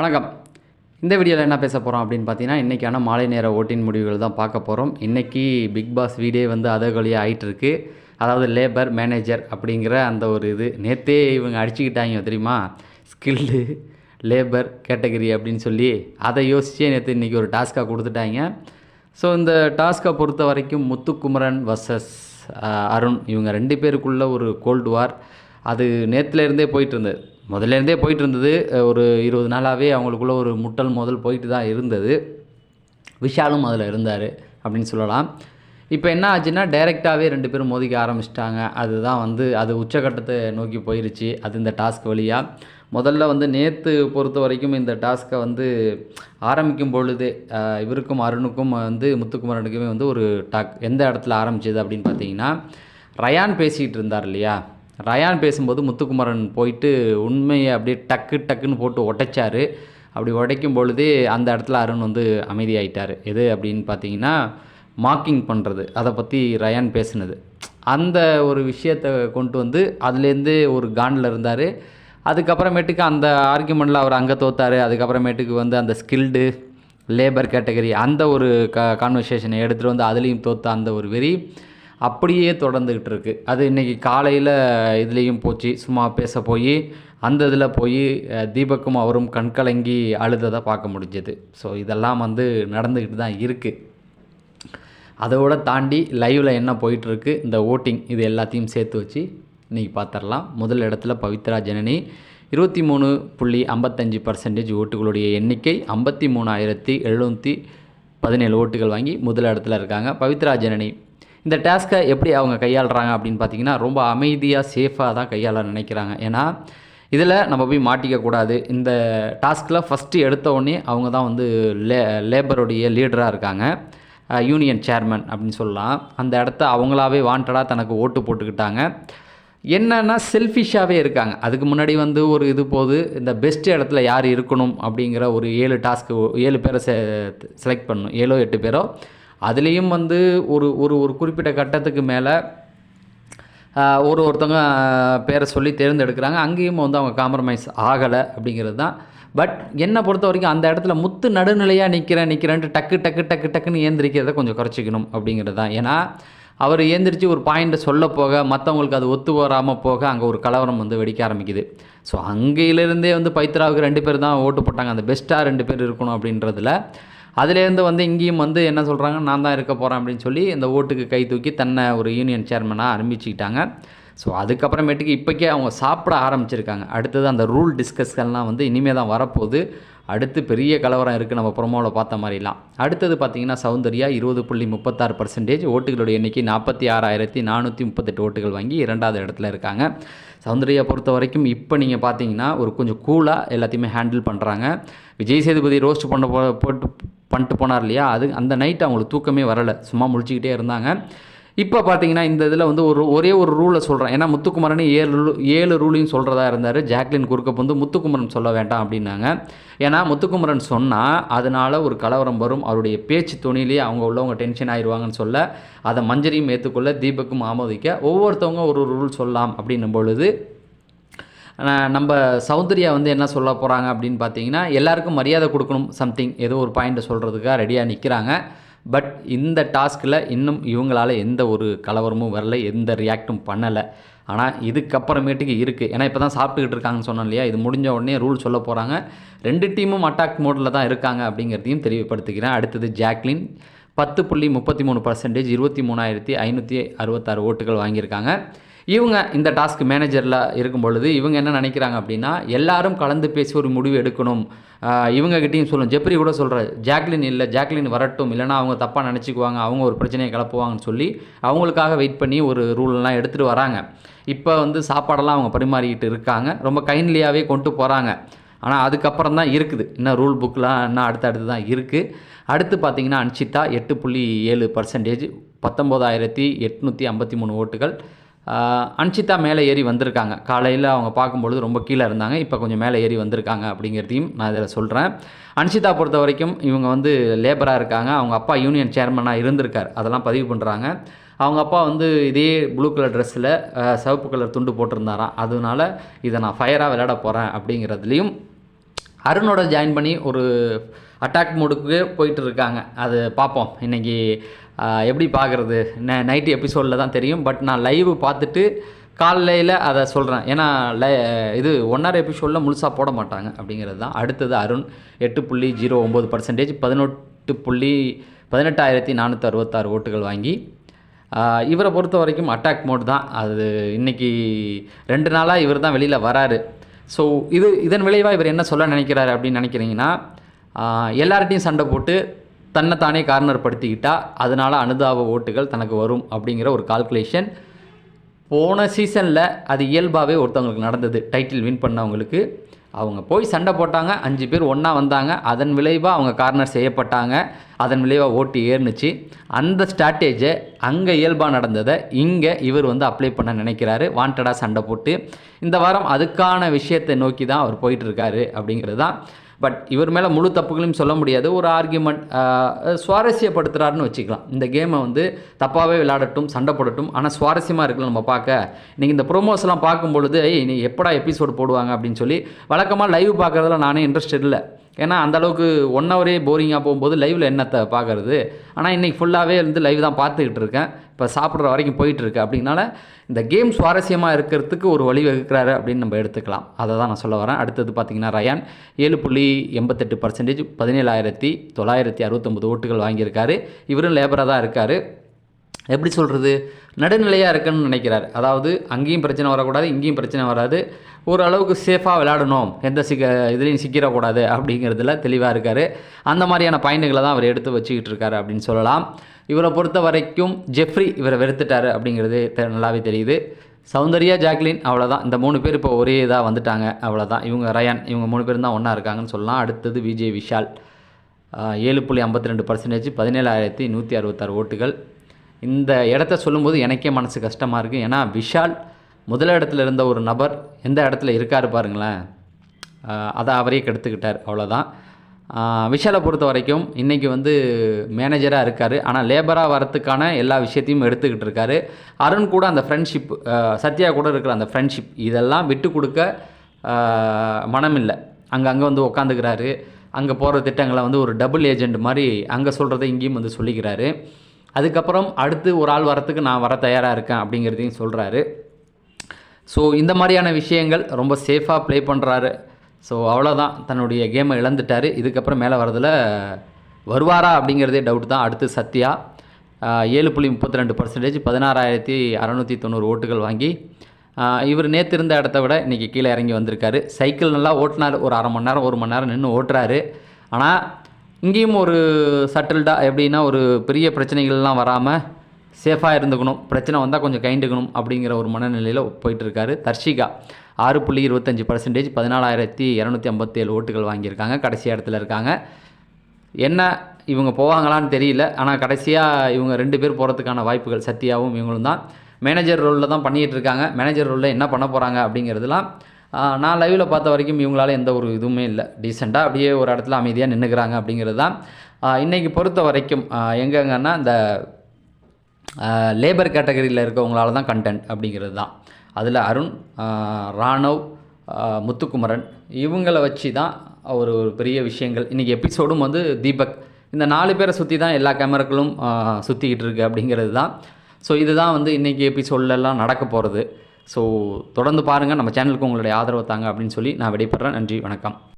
வணக்கம். இந்த வீடியோவில் என்ன பேச போகிறோம் அப்படின்னு பார்த்தீங்கன்னா இன்றைக்கான மாலை நேர ஓட்டின் முடிவுகள் தான் பார்க்க போகிறோம் இன்றைக்கி பிக் பாஸ் வீடே வந்து அதகொலியாக ஆகிட்டுருக்கு அதாவது லேபர் மேனேஜர் அப்படிங்கிற அந்த ஒரு இது. நேற்றே இவங்க அடிச்சுக்கிட்டாங்க தெரியுமா? ஸ்கில்டு லேபர் கேட்டகரி அப்படின்னு சொல்லி அதை யோசிச்சே நேற்று இன்றைக்கி ஒரு டாஸ்க்காக கொடுத்துட்டாங்க. ஸோ இந்த டாஸ்க்கை பொறுத்த வரைக்கும் முத்துக்குமரன் வர்சஸ் அருண் இவங்க ரெண்டு பேருக்குள்ள ஒரு கோல்டு வார் அது நேற்றுலேருந்தே போயிட்டு இருந்தது முதல்ல இருந்தே போயிட்டு இருந்தது ஒரு இருபது நாளாகவே அவங்களுக்குள்ள ஒரு முட்டல் மோதல் போயிட்டு தான் இருந்தது. விஷாலும் அதில் இருந்தார் அப்படின்னு சொல்லலாம். இப்போ என்ன ஆச்சுன்னா டைரெக்டாகவே ரெண்டு பேரும் மோதிக்க ஆரம்பிச்சிட்டாங்க. அதுதான் வந்து அது உச்சக்கட்டத்தை நோக்கி போயிருச்சு அது இந்த டாஸ்க் வழியாக முதல்ல வந்து நேற்று பொறுத்த வரைக்கும் இந்த டாஸ்க்கை வந்து ஆரம்பிக்கும் பொழுது இவருக்கும் அருணுக்கும் வந்து முத்துக்குமரனுக்குமே வந்து ஒரு டாக் எந்த இடத்துல ஆரம்பிச்சது அப்படின்னு பார்த்தீங்கன்னா ரயான் பேசிகிட்டு இருந்தார் இல்லையா? ரயான் பேசும்போது முத்துக்குமரன் போயிட்டு உண்மையை அப்படியே டக்கு டக்குன்னு போட்டு உடைச்சார். அப்படி உடைக்கும் பொழுதே அந்த இடத்துல அருண் வந்து அமைதியாயிட்டார். எது அப்படின்னு பார்த்தீங்கன்னா மார்க்கிங் பண்ணுறது அதை பற்றி ரயான் பேசுனது. அந்த ஒரு விஷயத்தை கொண்டு வந்து அதுலேருந்து ஒரு கானில் இருந்தார். அதுக்கப்புறமேட்டுக்கு அந்த ஆர்குமெண்ட்டில் அவர் அங்கே தோத்தார். அதுக்கப்புறமேட்டுக்கு வந்து அந்த ஸ்கில்டு லேபர் கேட்டகரி அந்த ஒரு க கான்வர்சேஷனை எடுத்துகிட்டு வந்து அதுலேயும் தோத்த அந்த ஒரு வெறி. அப்படியே தொடர்ந்துக்கிட்டு இருக்கு அது இன்றைக்கி காலையில் இதுலேயும் போச்சு. சும்மா பேச போய் அந்த இதில் போய் தீபக்கும் அவரும் கண்கலங்கி அழுததை பார்க்க முடிஞ்சது. ஸோ இதெல்லாம் வந்து நடந்துக்கிட்டு தான் இருக்குது அதோட தாண்டி லைவில் என்ன போயிட்டுருக்கு? இந்த ஓட்டிங் இது எல்லாத்தையும் சேர்த்து வச்சு இன்றைக்கி பார்த்துடலாம் முதல் இடத்துல பவித்ரா ஜனனி இருபத்தி மூணு புள்ளி ஐம்பத்தஞ்சு பர்சன்டேஜ் ஓட்டுகளுடைய எண்ணிக்கை ஐம்பத்தி மூணாயிரத்தி எழுநூற்றி பதினேழு ஓட்டுகள் வாங்கி முதல் இடத்துல இருக்காங்க. பவித்ரா ஜனனி இந்த டாஸ்க்கை எப்படி அவங்க கையாளுறாங்க அப்படின்னு பார்த்தீங்கன்னா ரொம்ப அமைதியாக சேஃபாக தான் கையாள நினைக்கிறாங்க. ஏன்னா இதில் நம்ம போய் மாட்டிக்கக்கூடாது இந்த டாஸ்கில் ஃபஸ்ட்டு எடுத்த உடனே அவங்க தான் வந்து லே லேபருடைய லீடராக இருக்காங்க. யூனியன் சேர்மன் அப்படின்னு சொல்லலாம். அந்த இடத்த அவங்களாவே வாண்டடாக தனக்கு ஓட்டு போட்டுக்கிட்டாங்க. என்னன்னா செல்ஃபிஷாகவே இருக்காங்க. அதுக்கு முன்னாடி வந்து ஒரு இது போது இந்த பெஸ்ட் இடத்துல யார் இருக்கணும் அப்படிங்கிற ஒரு ஏழு டாஸ்க்கு ஏழு பேரை செ செலக்ட் பண்ணணும். ஏழோ எட்டு பேரோ அதுலேயும் வந்து ஒரு ஒரு ஒரு குறிப்பிட்ட கட்டத்துக்கு மேலே ஒரு ஒருத்தவங்க பேரை சொல்லி தேர்ந்தெடுக்கிறாங்க. அங்கேயும் வந்து அவங்க காம்ப்ரமைஸ் ஆகலை அப்படிங்கிறது தான். பட் என்னை பொறுத்த வரைக்கும் அந்த இடத்துல முத்து நடுநிலையாக நிற்கிறேன் நிற்கிறேன்ட்டு டக்கு டக்கு டக்கு டக்குன்னு ஏந்திரிக்கிறத கொஞ்சம் குறைச்சிக்கணும் அப்படிங்கிறது தான். ஏன்னா அவர் ஏந்திரிச்சு ஒரு பாயிண்ட்டை சொல்ல போக மற்றவங்களுக்கு அது ஒத்து வராமல் போக அங்கே ஒரு கலவரம் வந்து வெடிக்க ஆரம்பிக்குது. ஸோ அங்கேயிலேருந்தே வந்து பைத்ராவுக்கு ரெண்டு பேர் தான் ஓட்டு போட்டாங்க. அந்த பெஸ்ட்டாக ரெண்டு பேர் இருக்கணும் அப்படின்றதுல அதுலேருந்து வந்து இங்கேயும் வந்து என்ன சொல்கிறாங்க நான் தான் இருக்க போகிறேன் அப்படின்னு சொல்லி இந்த ஓட்டுக்கு கை தூக்கி தன்னை ஒரு யூனியன் சேர்மனாக ஆரம்பிச்சுக்கிட்டாங்க ஸோ அதுக்கப்புறமேட்டுக்கு இப்போக்கே அவங்க சாப்பிட ஆரம்பிச்சிருக்காங்க. அடுத்தது அந்த ரூல் டிஸ்கஸ்கள்லாம் வந்து இனிமேல் தான் வரப்போகுது. அடுத்து பெரிய கலவரம் இருக்குது நம்ம ப்ரொமோவில் பார்த்த மாதிரிலாம். அடுத்தது பார்த்திங்கன்னா சௌந்தர்யா இருபது புள்ளி முப்பத்தாறு பர்சன்டேஜ் ஓட்டுகளுடைய எண்ணிக்கை நாற்பத்தி ஆறாயிரத்தி நானூற்றி முப்பத்தெட்டு ஓட்டுகள் வாங்கி இரண்டாவது இடத்துல இருக்காங்க. சௌந்தர்யா பொறுத்த வரைக்கும் இப்போ நீங்கள் பார்த்தீங்கன்னா ஒரு கொஞ்சம் கூலாக எல்லாத்தையுமே ஹேண்டில் பண்ணுறாங்க விஜய் சேதுபதி ரோஸ்ட் பண்ண போ போட்டு பண்ணிட்டு போனார் இல்லையா? அது அந்த நைட் அவங்களுக்கு தூக்கமே வரலை. சும்மா முழிச்சிக்கிட்டே இருந்தாங்க. இப்போ பார்த்தீங்கன்னா இந்த இதில் வந்து ஒரு ஒரே ஒரு ரூலை சொல்கிறேன் ஏன்னா முத்துக்குமரன் ஏழு ரூ ஏழு ரூலையும் சொல்கிறதா இருந்தார். ஜாக்லின் குறுக்க வந்து முத்துக்குமரன் சொல்ல வேண்டாம் அப்படின்னாங்க. ஏன்னா முத்துக்குமரன் சொன்னால் அதனால் ஒரு கலவரம் வரும். அவருடைய பேச்சு துணிலேயே அவங்க உள்ளவங்க டென்ஷன் ஆயிடுவாங்கன்னு சொல்ல அதை மஞ்சரியும் ஏற்றுக்கொள்ள தீபக்கும் ஆமோதிக்க ஒவ்வொருத்தவங்க ஒரு ரூல் சொல்லலாம் அப்படின்னும் பொழுது நம்ம சௌந்தர்யா வந்து என்ன சொல்ல போகிறாங்க அப்படின்னு பார்த்தீங்கன்னா எல்லாருக்கும் மரியாதை கொடுக்கணும் சம்திங் ஏதோ ஒரு பாயிண்ட்டை சொல்கிறதுக்காக ரெடியாக நிற்கிறாங்க பட் இந்த டாஸ்கில் இன்னும் இவங்களால எந்த ஒரு கலவரமும் வரல எந்த ரியாக்டும் பண்ணலை. ஆனால் இதுக்கப்புறமேட்டுக்கு இருக்குது ஏன்னா இப்போ தான் சாப்பிட்டுக்கிட்டு இருக்காங்கன்னு சொன்னோம் இல்லையா? இது முடிஞ்ச உடனே ரூல் சொல்ல போகிறாங்க ரெண்டு டீமும் அட்டாக் மோடில் தான் இருக்காங்க அப்படிங்கிறதையும் தெளிவுபடுத்திக்கிறேன் அடுத்தது ஜாக்லின் பத்து புள்ளி முப்பத்தி மூணு பர்சன்டேஜ் இருபத்தி மூணாயிரத்தி ஐநூற்றி அறுபத்தாறு ஓட்டுகள் வாங்கியிருக்காங்க. இவங்க இந்த டாஸ்க் மேனேஜரில் இருக்கும் பொழுது இவங்க என்ன நினைக்கிறாங்க அப்படின்னா எல்லாரும் கலந்து பேசி ஒரு முடிவு எடுக்கணும். இவங்ககிட்டையும் இவங்ககிட்டயும் சொல்லணும். ஜெப்ரி கூட சொல்கிற ஜாக்லின் இல்லை ஜாக்லின் வரட்டும். இல்லைனா அவங்க தப்பாக நினச்சிக்குவாங்க. அவங்க ஒரு பிரச்சனையை கிளப்புவாங்கன்னு சொல்லி அவங்களுக்காக வெயிட் பண்ணி ஒரு ரூல்லாம் எடுத்துகிட்டு வராங்க. இப்போ வந்து சாப்பாடெல்லாம் அவங்க பரிமாறிக்கிட்டு இருக்காங்க. ரொம்ப கைண்ட்லியாகவே கொண்டு போகிறாங்க ஆனால் அதுக்கப்புறம் தான் இருக்குது. இன்னும் ரூல் புக்கெலாம் இன்னும் அடுத்து அடுத்து தான் இருக்குது அடுத்து பார்த்திங்கன்னா அன்ஷிதா எட்டு புள்ளி ஏழு பர்சன்டேஜ் பத்தொம்போதாயிரத்தி எட்நூற்றி ஐம்பத்தி மூணு ஓட்டுகள். அன்ஷிதா மேலே ஏறி வந்திருக்காங்க. காலையில் அவங்க பார்க்கும்பொழுது ரொம்ப கீழே இருந்தாங்க. இப்போ கொஞ்சம் மேலே ஏறி வந்திருக்காங்க அப்படிங்கிறதையும் நான் இதில் சொல்கிறேன் அன்ஷிதா பொறுத்த வரைக்கும் இவங்க வந்து லேபராக இருக்காங்க. அவங்க அப்பா யூனியன் சேர்மனாக இருந்திருக்கார். அதெல்லாம் பதிவு பண்ணுறாங்க அவங்க அப்பா வந்து இதே ப்ளூ கலர் ட்ரெஸ்ஸில் சிவப்பு கலர் துண்டு போட்டிருந்தாராம். அதனால இதை நான் ஃபயராக விளையாட போகிறேன் அப்படிங்கிறதுலையும் அருணோட ஜாயின் பண்ணி ஒரு அட்டாக் மோடுக்கு போயிட்டு இருக்காங்க. அது பார்ப்போம். இன்றைக்கி எப்படி பார்க்குறது? ந நைட்டு எபிசோடில் தான் தெரியும். பட் நான் லைவ் பார்த்துட்டு காலையில் அதை சொல்கிறேன் ஏன்னா லை இது ஒன்றரை எபிசோடில் முழுசாக போட மாட்டாங்க அப்படிங்கிறது தான். அடுத்தது அருண் எட்டு புள்ளி ஜீரோ ஒம்பது பர்சன்டேஜ் பதினெட்டு புள்ளி பதினெட்டாயிரத்தி நானூற்றி அறுபத்தாறு ஓட்டுகள் வாங்கி இவரை பொறுத்த வரைக்கும் அட்டாக் மோட் தான். அது இன்றைக்கி ரெண்டு நாளாக இவர் தான் வெளியில் வராரு. ஸோ இது இதன் விளைவாக இவர் என்ன சொல்ல நினைக்கிறாரு அப்படின்னு நினைக்கிறீங்கன்னா எல்லார்ட்டையும் சண்டை போட்டு தன்னைத்தானே கார்னர் படுத்திக்கிட்டால் அதனால் அனுதாப ஓட்டுகள் தனக்கு வரும் அப்படிங்கிற ஒரு கால்குலேஷன் போன சீசனில் அது இயல்பாகவே ஒருத்தவங்களுக்கு நடந்தது. டைட்டில் வின் பண்ணவங்களுக்கு. அவங்க போய் சண்டை போட்டாங்க. அஞ்சு பேர் ஒன்றா வந்தாங்க. அதன் விளைவாக அவங்க கார்னர் செய்யப்பட்டாங்க. அதன் விளைவாக ஓட்டு ஏறுனுச்சு. அந்த ஸ்ட்ராட்டேஜை அங்கே இயல்பாக நடந்ததை இங்கே இவர் வந்து அப்ளை பண்ண நினைக்கிறாரு. வாண்டடாக சண்டை போட்டு இந்த வாரம் அதுக்கான விஷயத்தை நோக்கி தான் அவர் போயிட்டுருக்காரு அப்படிங்கிறது தான் பட் இவர் மேலே முழு தப்புகளையும் சொல்ல முடியாது. ஒரு ஆர்கியூமெண்ட் சுவாரஸ்யப்படுத்துகிறாருன்னு வச்சுக்கலாம். இந்த கேமை வந்து தப்பாகவே விளையாடட்டும் சண்டை போடட்டும் ஆனால் சுவாரஸ்யமாக இருக்குல்ல நம்ம பார்க்க. நீங்கள் இந்த ப்ரோமோஸ்லாம் பார்க்கும் பொழுது நீ எப்படா எபிசோடு போடுவாங்க? அப்படின்னு சொல்லி வழக்கமாக லைவ் பார்க்குறதுல நானே இன்ட்ரெஸ்ட் இல்லை. ஏன்னா அந்த அளவுக்கு ஒன் ஹவரே போரிங்காக போகும்போது லைவில் என்னத்தை பார்க்கறது? ஆனால் இன்றைக்கி ஃபுல்லாகவே வந்து லைவ் தான் பார்த்துக்கிட்டு இருக்கேன். இப்போ சாப்பிட்ற வரைக்கும் போயிட்டுருக்கு. அப்படின்னால இந்த கேம் சுவாரஸ்யமாக இருக்கிறதுக்கு ஒரு வழி வகுக்கிறாரு அப்படின்னு நம்ம எடுத்துக்கலாம். அதை தான் நான் சொல்ல வரேன். அடுத்தது பார்த்தீங்கன்னா ரயான். ஏழு புள்ளி எண்பத்தெட்டு பர்சன்டேஜ் பதினேழாயிரத்தி தொள்ளாயிரத்தி அறுபத்தொம்பது ஓட்டுகள் வாங்கியிருக்காரு. இவரும் லேபராக தான் இருக்கார். எப்படி சொல்கிறது நடுநிலையாக இருக்குன்னு நினைக்கிறார். அதாவது அங்கேயும் பிரச்சனை வரக்கூடாது இங்கேயும் பிரச்சனை வராது. ஓரளவுக்கு சேஃபாக விளையாடணும். எந்த சிக்க இதுலேயும் சிக்கிடக்கூடாது அப்படிங்கிறதுல தெளிவாக இருக்கார். அந்த மாதிரியான பாயிண்ட்டுகளை தான் அவர் எடுத்து வச்சுக்கிட்டு இருக்காரு அப்படின்னு சொல்லலாம். இவரை பொறுத்த வரைக்கும் ஜெஃப்ரி இவரை வெறுத்துட்டாரு அப்படிங்கிறது தெ- நல்லாவே தெரியுது. சௌந்தர்யா ஜாக்லின் அவ்வளோதான் இந்த மூணு பேர் இப்போ ஒரே இதாக வந்துட்டாங்க. அவ்வளோதான் இவங்க ரயான் இவங்க மூணு பேரும் தான் ஒன்றா இருக்காங்கன்னு சொல்லலாம். அடுத்தது விஜய் விஷால். ஏழு புள்ளி ஐம்பத்தி ரெண்டு பர்சன்டேஜ் பதினேழாயிரத்தி நூற்றி அறுபத்தாறு ஓட்டுகள். இந்த இடத்த சொல்லும்போது எனக்கே மனசு கஷ்டமாக இருக்குது ஏன்னா விஷால் முதல் இடத்துல இருந்த ஒரு நபர் எந்த இடத்துல இருக்கார் பாருங்களேன். அதை அவரே கெடுத்துக்கிட்டார் அவ்வளோதான் விஷாலை பொறுத்த வரைக்கும் இன்றைக்கி வந்து மேனேஜராக இருக்கார். ஆனால் லேபராக வரத்துக்கான எல்லா விஷயத்தையும் எடுத்துக்கிட்டு இருக்காரு. அருண் கூட அந்த ஃப்ரெண்ட்ஷிப் சத்யா கூட இருக்கிற அந்த ஃப்ரெண்ட்ஷிப் இதெல்லாம் விட்டு கொடுக்க மனமில்லை. அங்கே அங்கே வந்து உக்காந்துக்கிறாரு. அங்கே போகிற திட்டங்களை வந்து ஒரு டபுள் ஏஜென்ட் மாதிரி அங்கே சொல்கிறத இங்கேயும் வந்து சொல்லிக்கிறாரு. அதுக்கப்புறம் அடுத்து ஒரு ஆள் வரத்துக்கு நான் வர தயாராக இருக்கேன் அப்படிங்கிறதையும் சொல்கிறாரு ஸோ இந்த மாதிரியான விஷயங்கள் ரொம்ப சேஃபாக ப்ளே பண்ணுறாரு ஸோ அவ்வளோதான் தன்னுடைய கேமை இழந்துட்டார். இதுக்கப்புறம் மேலே வரதில் வருவாரா அப்படிங்கிறதே டவுட் தான். அடுத்து சத்யா ஏழு புள்ளி முப்பத்தி ரெண்டு பர்சன்டேஜ் பதினாறாயிரத்தி அறநூற்றி தொண்ணூறு ஓட்டுகள் வாங்கி இவர் நேற்று இருந்த இடத்த விட இன்றைக்கி கீழே இறங்கி வந்திருக்காரு. சைக்கிள் நல்லா ஓட்டினார். ஒரு அரை மணி நேரம் ஒரு மணி நேரம் நின்று ஓட்டுறாரு. ஆனால் இங்கேயும் ஒரு சட்டில்டாக எப்படின்னா ஒரு பெரிய பிரச்சனைகள்லாம் வராமல் சேஃபாக இருந்துக்கணும் பிரச்சனை வந்தால் கொஞ்சம் கைண்டுக்கணும் அப்படிங்கிற ஒரு மனநிலையில் போயிட்டுருக்காரு. தர்ஷிகா ஆறு புள்ளி இருபத்தஞ்சி பர்சன்டேஜ் பதினாலாயிரத்தி இரநூத்தி ஐம்பத்தேழு ஓட்டுகள் வாங்கியிருக்காங்க கடைசி இடத்துல இருக்காங்க. என்ன இவங்க போவாங்களான்னு தெரியல ஆனால் கடைசியாக இவங்க ரெண்டு பேர் போகிறதுக்கான வாய்ப்புகள் சத்யாவும் இவங்களும் தான். மேனேஜர் ரோலில் தான் பண்ணிகிட்டு இருக்காங்க மேனேஜர் ரோலில் என்ன பண்ண போகிறாங்க அப்படிங்கிறதுலாம் நான் லைவில் பார்த்த வரைக்கும் இவங்களால எந்த ஒரு இதுவுமே இல்லை. டீசெண்டாக அப்படியே ஒரு இடத்துல அமைதியாக நின்றுக்கிறாங்க அப்படிங்கிறது தான். இன்றைக்கி பொறுத்த வரைக்கும் எங்கெங்கன்னா இந்த லேபர் கேட்டகரியில் இருக்கவங்களால தான் கண்டென்ட் அப்படிங்கிறது தான். அதில் அருண் ராணவ் முத்துக்குமரன் இவங்களை வச்சு தான் ஒரு ஒரு பெரிய விஷயங்கள். இன்றைக்கி எபிசோடும் வந்து தீபக். இந்த நாலு பேரை சுற்றி தான் எல்லா கேமராக்களும் சுற்றிக்கிட்டு இருக்குது அப்படிங்கிறது தான். ஸோ இதுதான் வந்து இன்றைக்கி எபிசோட்லலாம் நடக்க போகிறது ஸோ தொடர்ந்து பாருங்கள் நம்ம சேனலுக்கு உங்களுடைய ஆதரவு தாங்க அப்படின்னு சொல்லி நான் விடைபெறேன் நன்றி வணக்கம்.